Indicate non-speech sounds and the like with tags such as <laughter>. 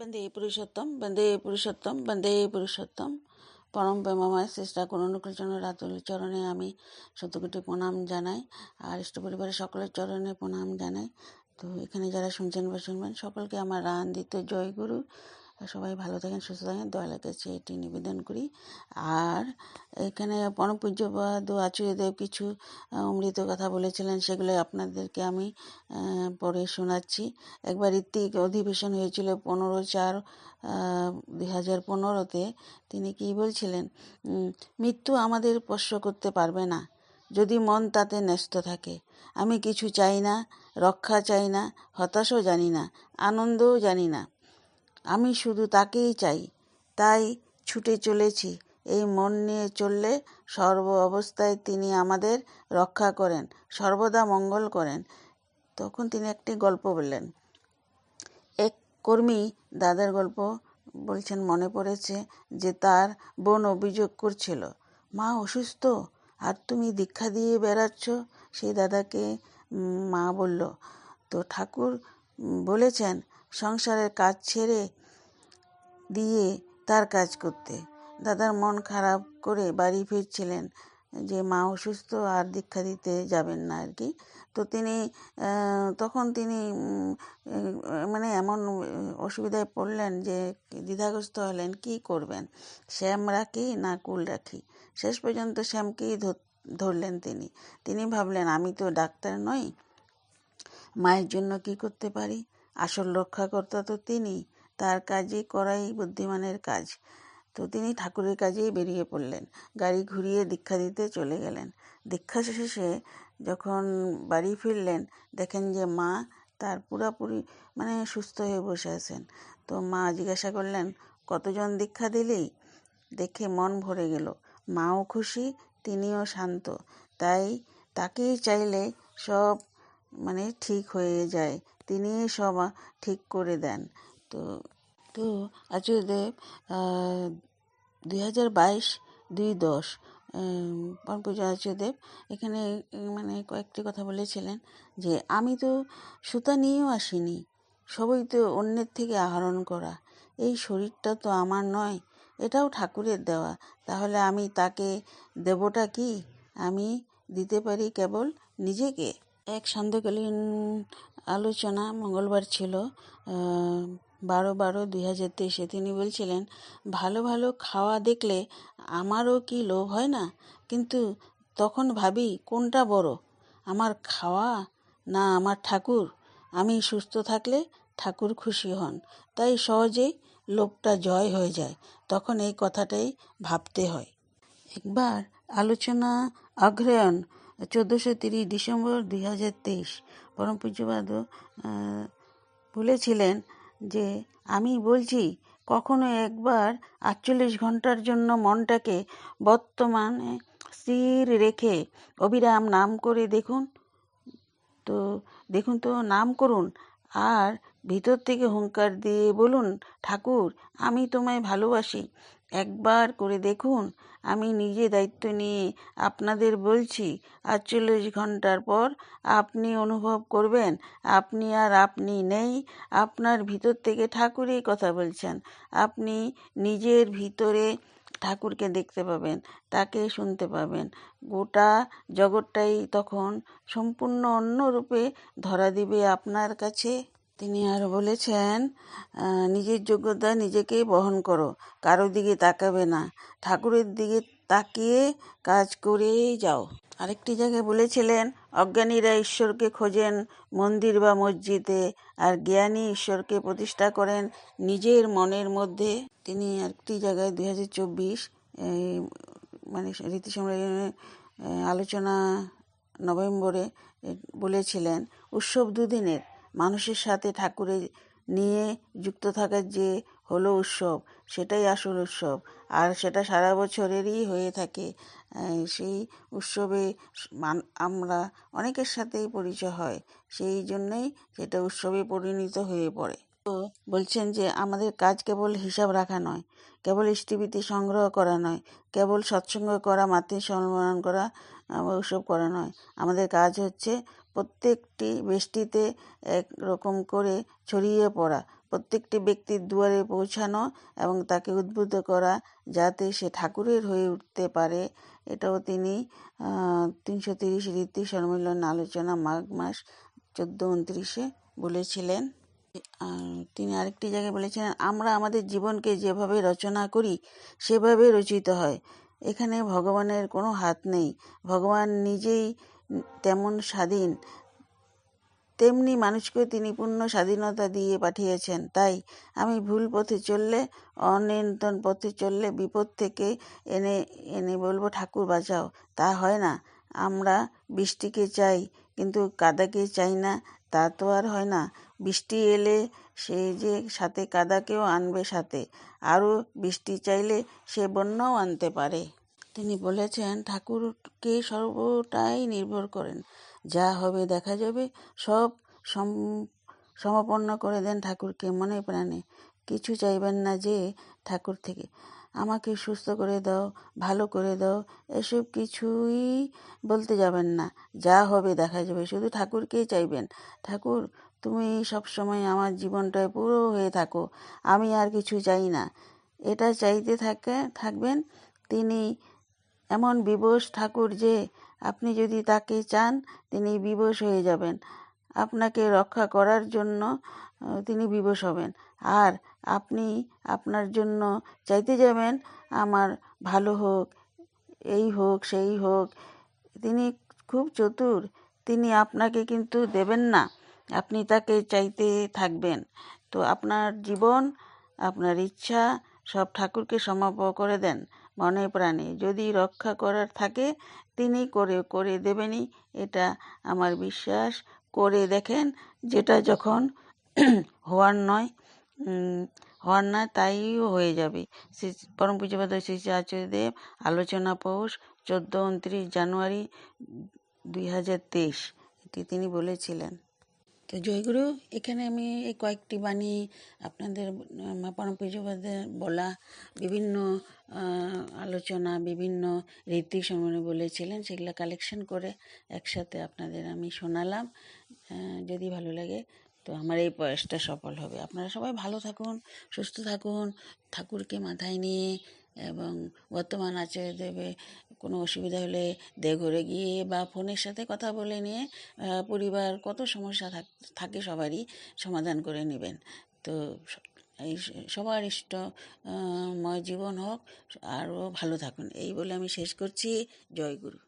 বন্দে পুরুষোত্তম বন্দে পুরুষোত্তম বন্দে পুরুষোত্তম। পরম প্রেমময় শ্রেষ্ঠা করুণকৃষ্ণ রাতুল চরণে আমি শতকোটি প্রণাম জানাই, আর ইষ্ট পরিবারের সকলের চরণে প্রণাম জানাই। তো এখানে যারা শুনছেন বা শুনবেন, সকলকে আমার রান দিতে জয় গুরু সবাই ভালো থাকেন, সুস্থ থাকেন। দয়ালের কাছে এটি নিবেদন করি। আর এখানে পরম পূজ্যপাদ আচার্যদেব কিছু অমৃত কথা বলেছিলেন, সেগুলো আপনাদেরকে আমি পরে শোনাচ্ছি। একবার ঋত্বিক অধিবেশন হয়েছিল পনেরো চার দুই হাজার পনেরোতে। তিনি কি বলছিলেন? মৃত্যু আমাদের স্পর্শ করতে পারবে না। যদি মন তাতে ন্যস্ত থাকে। আমি কিছু চাই না, রক্ষা চাই না, হতাশও জানি না, আনন্দও জানি না। আমি শুধু তাকেই চাই। তাই ছুটে চলেছি। এই মন নিয়ে চললে সর্ব অবস্থায় তিনি আমাদের রক্ষা করেন, সর্বদা মঙ্গল করেন। তখন তিনি একটি গল্প বললেন। এক কর্মী দাদার গল্প বলছেন, মনে পড়েছে যে তার বোন অভিযোগ করছিল, মা, অসুস্থ? আর তুমি দীক্ষা দিয়ে বেড়াচ্ছ সেই দাদাকে মা বলল, তো ঠাকুর বলেছেন, সংসারের কাজ ছেড়ে দিয়ে তার কাজ করতে। দাদার মন খারাপ করে বাড়ি ফিরছিলেন যে, মা অসুস্থ, আর দীক্ষা দিতে যাবেন না আর কি। তো তিনি তখন তিনি মানে এমন অসুবিধায় পড়লেন যে, দ্বিধাগ্রস্ত হলেন, কি করবেন? শ্যাম রাখি না কুল রাখি? শেষ পর্যন্ত শ্যামকেই ধরলেন তিনি। তিনি ভাবলেন, আমি তো ডাক্তার নই, মায়ের জন্য কি করতে পারি? আসল রক্ষাকর্তা তো তিনি। তার কাজই করাই বুদ্ধিমানের কাজ। তো তিনি ঠাকুরের কাজেই বেরিয়ে পড়লেন। গাড়ি ঘুরিয়ে দীক্ষা দিতে চলে গেলেন। দীক্ষা শেষে যখন বাড়ি ফিরলেন, দেখেন যে মা তার পুরাপুরি মানে সুস্থ হয়ে বসে আছেন। তো মা জিজ্ঞাসা করলেন, কতজন দীক্ষা দিলি? দেখে মন ভরে গেল। মাও খুশি, তিনিও শান্ত। তাই তাকেই চাইলে সব মানে ঠিক হয়ে যায়। তিনি সব ঠিক করে দেন। তো তো আচার্যদেব দুই হাজার বাইশ, দুই দশ পরম পূজা আচার্যদেব এখানে মানে কয়েকটি কথা বলেছিলেন যে, আমি তো সুতা নিয়েও আসিনি, সবই তো অন্যের থেকে আহরণ করা। এই শরীরটা তো আমার নয়, এটাও ঠাকুরের দেওয়া। তাহলে আমি তাকে দেবটা কি? আমি দিতে পারি কেবল নিজেকে? এক সান্ধ্যকালীন আলোচনা মঙ্গলবার ছিল বারো বারো দুই হাজার তেইশে তিনি বলছিলেন, ভালো ভালো খাওয়া দেখলে আমারও কি লোভ হয় না? কিন্তু তখন ভাবি, কোনটা বড়? আমার খাওয়া না আমার ঠাকুর? আমি সুস্থ থাকলে ঠাকুর খুশি হন। তাই সহজেই লোভটা জয় হয়ে যায়। তখন এই কথাটাই ভাবতে হয়। একবার আলোচনা অগ্রয়ণ চোদ্দোশো তিরিশ ডিসেম্বর দুই হাজার তেইশ, পরম পূজ্যবাদ বলেছিলেন যে আমি বলছি, কখনো একবার আটচল্লিশ ঘণ্টার জন্য মনটাকে বর্তমানে স্থির রেখে অবিরাম নাম করে দেখুন। তো দেখুন তো, নাম করুন। আর ভিতর থেকে হুঙ্কার দিয়ে বলুন, ঠাকুর, আমি তোমায় ভালোবাসি। একবার করে দেখুন। আমি নিজে দায়িত্ব নিয়ে আপনাদের বলছি, আটচল্লিশ ঘণ্টার পর আপনি অনুভব করবেন, আপনি আর আপনি নেই, আপনার ভিতর থেকে ঠাকুরই কথা বলছেন। আপনি নিজের ভিতরে ঠাকুরকে দেখতে পাবেন, তাকে শুনতে পাবেন। গোটা জগৎটাই তখন সম্পূর্ণ অন্য রূপে ধরা দিবে আপনার কাছে। তিনি আর বলেছেন নিজের যোগ্যতা নিজেকেই বহন করো, কারও দিকে তাকাবে না, ঠাকুরের দিকে তাকিয়ে কাজ করেই যাও। আরেকটি জায়গায় বলেছিলেন, অজ্ঞানীরা ঈশ্বরকে খোঁজেন মন্দির বা মসজিদে, আর জ্ঞানী ঈশ্বরকে প্রতিষ্ঠা করেন নিজের মনের মধ্যে। তিনি আরেকটি জায়গায় দুই হাজার চব্বিশ মানে রীতি সম্মেলনে আলোচনা নভেম্বরে বলেছিলেন, উৎসব দুদিনের মানুষের সাথে ঠাকুরের নিয়ে যুক্ত থাকার যে হলো উৎসব, সেটাই আসল উৎসব। আর সেটা সারা বছরেরই হয়ে থাকে। সেই উৎসবে আমরা অনেকের সাথেই পরিচয় হয়। সেই জন্যেই সেটা উৎসবে পরিণত হয়ে পড়ে। তো বলছেন যে, আমাদের কাজ কেবল হিসাব রাখা নয়, কেবল ইষ্টিবৃত্তি সংগ্রহ করা নয়, কেবল সৎসঙ্গ করা মাতৃ সম্মান করা ওসব করা নয়। আমাদের কাজ হচ্ছে প্রত্যেকটি বেষ্টিতে এক রকম করে ছড়িয়ে পড়া। প্রত্যেকটি ব্যক্তির দুয়ারে পৌঁছানো এবং তাকে উদ্বুদ্ধ করা যাতে সে ঠাকুরের হয়ে উঠতে পারে, এটাও তিনি তিনশো তিরিশ রীতি সম্মেলন আলোচনা মাঘ মাস চোদ্দ উনত্রিশে বলেছিলেন। তিনি আরেকটি জায়গায় বলেছিলেন, আমরা আমাদের জীবনকে যেভাবে রচনা করি, সেভাবে রচিত হয়। এখানে ভগবানের কোনো হাত নেই। ভগবান নিজেই তেমন স্বাধীন। তেমনি মানুষকে তিনি পূর্ণ স্বাধীনতা দিয়ে পাঠিয়েছেন। তাই আমি ভুল পথে চললে, অনিয়ন্ত্রণ পথে চললে বিপদ থেকে এনে এনে বলব, ঠাকুর বাঁচাও। তা হয় না। আমরা বৃষ্টিকে চাই, কিন্তু কাদাকে চাই না, তা তো আর হয় না। বৃষ্টি এলে সে যে সাথে কাদাকেও আনবে সাথে। আরও বৃষ্টি চাইলে সে বন্যাও আনতে পারে। তিনি বলেছেন, ঠাকুরকে সর্বটাই নির্ভর করেন। যা হবে দেখা যাবে। সব সমাপন্ন করে দেন ঠাকুরকে মনে প্রাণে। কিছু চাইবেন না যে ঠাকুর থেকে। আমাকে সুস্থ করে দাও, ভালো করে দাও। এসব কিছুই বলতে যাবেন না। যা হবে দেখা যাবে। শুধু ঠাকুরকেই চাইবেন। ঠাকুর, তুমি সবসময় আমার জীবনটায় পুরো হয়ে থাকো। আমি আর কিছু চাই না। এটা চাইতে থাকে, থাকবেন। তিনি এমন বিবশ ঠাকুর যে আপনি যদি তাকে চান, তিনি বিবশ হয়ে যাবেন। আপনাকে রক্ষা করার জন্য তিনি বিবশ হবেন। আর আপনি আপনার জন্য চাইতে যাবেন, আমার ভালো হোক, এই হোক, সেই হোক, তিনি খুব চতুর, তিনি আপনাকে কিন্তু দেবেন না, আপনি তাকে চাইতে থাকবেন। তো আপনার জীবন, আপনার ইচ্ছা, সব ঠাকুরকে সমাপ করে দেন। মনে প্রাণে। যদি রক্ষা করার থাকে, তিনি করে করে দেবেনই। এটা আমার বিশ্বাস। করে দেখেন, যেটা যখন <clears throat> হওয়ার নয় হওয়ার নয় তাইও হয়ে যাবে। পরম পূজ্যপাদ শ্রী শ্রী আচার্যদেব আলোচনা পৌষ, চোদ্দ, উনত্রিশ জানুয়ারি, দুই হাজার তেইশ, এটি তিনি বলেছিলেন। তো জয়গুরু, এখানে আমি এই কয়েকটি বাণী আপনাদের পরম পূজ্যপাদের বলা বিভিন্ন আলোচনা, বিভিন্ন রীতি সম্বন্ধে বলেছিলেন, সেগুলো কালেকশন করে একসাথে আপনাদের আমি শোনালাম। যদি ভালো লাগে তো আমার এই প্রয়াসটা সফল হবে। আপনারা সবাই ভালো থাকুন, সুস্থ থাকুন, ঠাকুরকে মাথায় নিয়ে এবং বর্তমান দেবে, কোনো অসুবিধা হলে দেওঘরে গিয়ে বা ফোনের সাথে কথা বলে নিয়ে পরিবার কত সমস্যা থাকে সবারই সমাধান করে নেবেন। তো এই সবার ইষ্টময় জীবন হোক, আরও ভালো থাকুন। এই বলে আমি শেষ করছি। জয় গুরু।